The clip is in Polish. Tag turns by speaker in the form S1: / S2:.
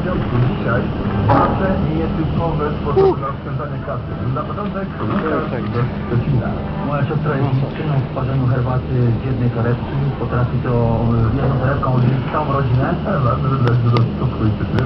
S1: drobiazgu dzisiaj zawsze nie jest typowe sposób na spędzanie kasy. Na początek docina.
S2: Moja siostra jest mistrzynią w parzeniu herbaty z jednej torebki. Potrafi to jedną torebką odwiedzić całą rodzinę.
S1: Ale do, do, do, do, do, do, do,